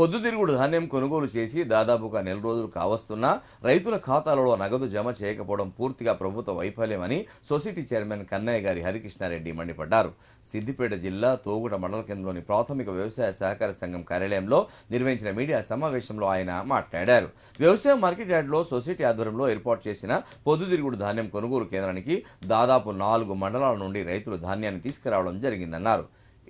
పొద్దుతిరుగుడు ధాన్యం కొనుగోలు చేసి దాదాపుగా నెల రోజులు కావస్తున్నా రైతుల ఖాతాలలో నగదు జమ చేయకపోవడం పూర్తిగా ప్రభుత్వ వైఫల్యమని సొసైటీ చైర్మన్ కన్నయ్య గారి హరికృష్ణారెడ్డి మండిపడ్డారు. సిద్దిపేట జిల్లా తోగుట మండల కేంద్రంలోని ప్రాథమిక వ్యవసాయ సహకార సంఘం కార్యాలయంలో నిర్వహించిన మీడియా సమావేశంలో ఆయన మాట్లాడారు. వ్యవసాయ మార్కెట్ యార్డ్లో సొసైటీ ఆధ్వర్యంలో ఏర్పాటు చేసిన పొద్దుతిరుగుడు ధాన్యం కొనుగోలు కేంద్రానికి దాదాపు నాలుగు మండలాల నుండి రైతులు ధాన్యాన్ని తీసుకురావడం జరిగిందన్నారు.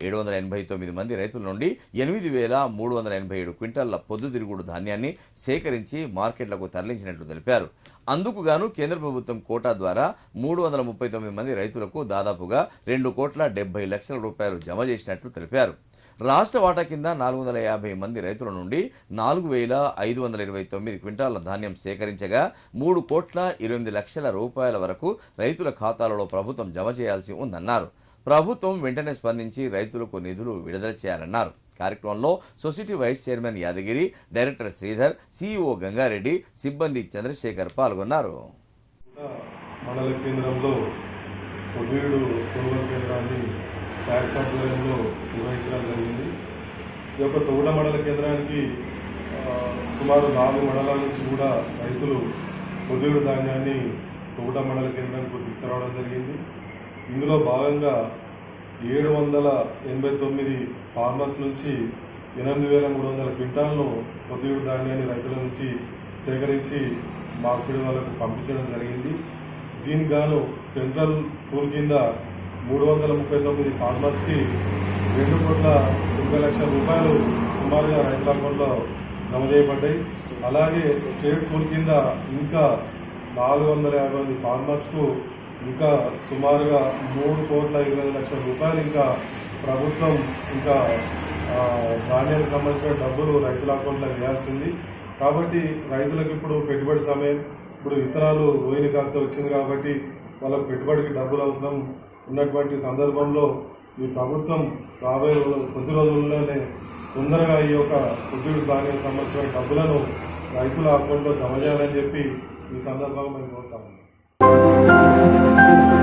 ఏడు వందల ఎనభై తొమ్మిది మంది రైతుల నుండి ఎనిమిది వేల మూడు వందల ఎనభై ఏడు క్వింటాళ్ళ పొద్దుతిరుగుడు ధాన్యాన్ని సేకరించి మార్కెట్లకు తరలించినట్లు తెలిపారు. అందుకు గాను కేంద్ర ప్రభుత్వం కోటా ద్వారా మూడు వందల ముప్పై తొమ్మిది మంది రైతులకు దాదాపుగా రెండు కోట్ల డెబ్బై లక్షల రూపాయలు జమ చేసినట్లు తెలిపారు. రాష్ట్ర వాటా కింద నాలుగు వందల యాభై మంది రైతుల నుండి నాలుగు వేల ఐదు వందల ఇరవై తొమ్మిది క్వింటాల ధాన్యం సేకరించగా మూడు కోట్ల ఎనిమిది లక్షల రూపాయల వరకు రైతుల ఖాతాలలో ప్రభుత్వం జమ చేయాల్సి ఉందన్నారు. ప్రభుత్వం వెంటనే స్పందించి రైతులకు నిధులు విడుదల చేయాలన్నారు. కార్యక్రమంలో society vice chairman Yadagiri director Sridhar CEO Gangareddy సిబ్బంది చంద్రశేఖర్ పాల్గొన్నారు. మండల కేంద్రంలో ఉద్యోగుడు కొనుగోలు కేంద్రాన్ని ట్యాక్స్ ఆధ్వర్యంలో నిర్వహించడం జరిగింది. ఈ యొక్క తోడ మండల కేంద్రానికి సుమారు నాలుగు మండలాల నుంచి కూడా రైతులు ఉద్యోగుడు ధాన్యాన్ని తోట మండల కేంద్రానికి తీసుకురావడం జరిగింది. ఇందులో భాగంగా ఏడు వందల ఎనభై తొమ్మిది ఫార్మర్స్ నుంచి ఎనిమిది వేల మూడు వందల క్వింటాలను పొద్దుడు ధాన్యాన్ని రైతుల నుంచి సేకరించి మార్పిడి వాళ్ళకు పంపించడం జరిగింది. దీనికి గాను సెంట్రల్ పూల్ కింద మూడు వందల ముప్పై తొమ్మిది ఫార్మర్స్కి రెండు కోట్ల ముప్పై లక్షల రూపాయలు సుమారుగా రైతుల అకౌంట్లో జమ చేయబడ్డాయి. అలాగే స్టేట్ పూల్ కింద ఇంకా నాలుగు వందల యాభై మంది ఫార్మర్స్కు ఇంకా సుమారుగా మూడు కోట్ల ఇరవై ఐదు లక్షల రూపాయలు ఇంకా ప్రభుత్వం ఇంకా ధాన్యానికి సంబంధించిన డబ్బులు రైతుల అకౌంట్లో వేయాల్సి ఉంది కాబట్టి రైతులకు ఇప్పుడు పెట్టుబడి సమయం ఇప్పుడు విత్తనాలు రోహిణి కాస్త వచ్చింది కాబట్టి వాళ్ళకు పెట్టుబడికి డబ్బులు అవసరం ఉన్నటువంటి సందర్భంలో ఈ ప్రభుత్వం రాబోయే రోజు కొద్ది రోజుల్లోనే తొందరగా ఈ యొక్క ఉద్యోగ ధాన్యానికి సంబంధించిన డబ్బులను రైతుల అకౌంట్లో జమ చేయాలని చెప్పి ఈ సందర్భంగా మేము కోరుతాము Thank you.